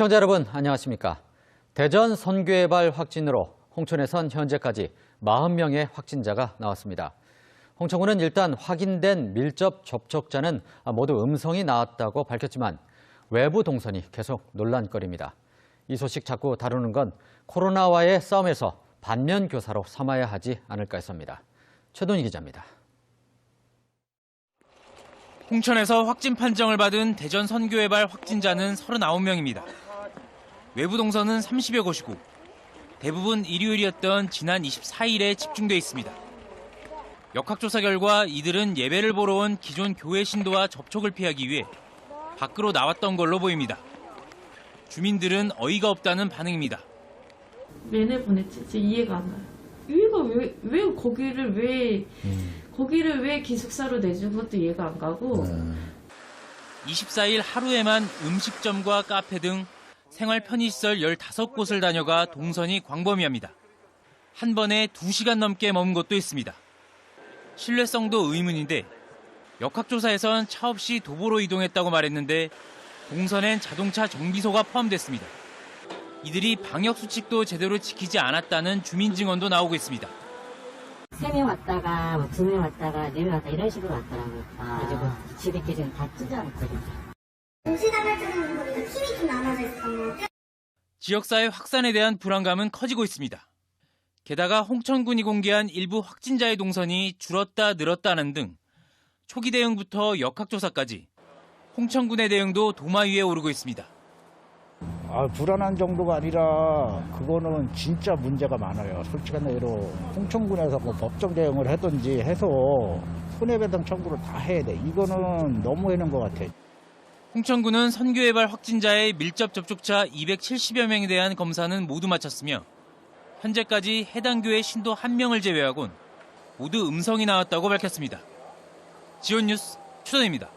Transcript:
시청자 여러분 안녕하십니까? 대전 선교회발 확진으로 홍천에선 현재까지 40명의 확진자가 나왔습니다. 홍천군은 일단 확인된 밀접 접촉자는 모두 음성이 나왔다고 밝혔지만 외부 동선이 계속 논란거리입니다. 이 소식 자꾸 다루는 건 코로나와의 싸움에서 반면 교사로 삼아야 하지 않을까 해서입니다. 최동희 기자입니다. 홍천에서 확진 판정을 받은 대전 선교회발 확진자는 39명입니다. 외부 동선은 30여 곳이고 대부분 일요일이었던 지난 24일에 집중돼 있습니다. 역학조사 결과 이들은 예배를 보러 온 기존 교회 신도와 접촉을 피하기 위해 밖으로 나왔던 걸로 보입니다. 주민들은 어이가 없다는 반응입니다. 내내 보냈지. 진짜 이해가 안 나요. 이해가 왜, 왜 거기를 왜, 거기를 왜 기숙사로 내준 것도 이해가 안 가고. 24일 하루에만 음식점과 카페 등 생활 편의시설 15곳을 다녀가 동선이 광범위합니다. 한 번에 2시간 넘게 머문 곳도 있습니다. 신뢰성도 의문인데 역학조사에선 차 없이 도보로 이동했다고 말했는데 동선엔 자동차 정비소가 포함됐습니다. 이들이 방역 수칙도 제대로 지키지 않았다는 주민 증언도 나오고 있습니다. 세 명 왔다가 뭐 두 명 왔다가 네 명 왔다 이런 식으로 왔더라고요. 그래가지고 지들끼리 지금 다 찢어놨거든요. 동시다발 쪽은 거리가 팀이 좀 나눠져 있었던 것 같아요. 지역사회 확산에 대한 불안감은 커지고 있습니다. 게다가 홍천군이 공개한 일부 확진자의 동선이 줄었다 늘었다는 등 초기 대응부터 역학조사까지 홍천군의 대응도 도마 위에 오르고 있습니다. 아, 불안한 정도가 아니라 그거는 진짜 문제가 많아요. 솔직한 얘기로 홍천군에서 뭐 법정 대응을 하든지 해서 손해배상 청구를 다 해야 돼. 이거는 너무 해는 것 같아. 홍천군은 선교회발 확진자의 밀접 접촉자 270여 명에 대한 검사는 모두 마쳤으며 현재까지 해당 교회 신도 1명을 제외하곤 모두 음성이 나왔다고 밝혔습니다. 지원 뉴스 추전입니다.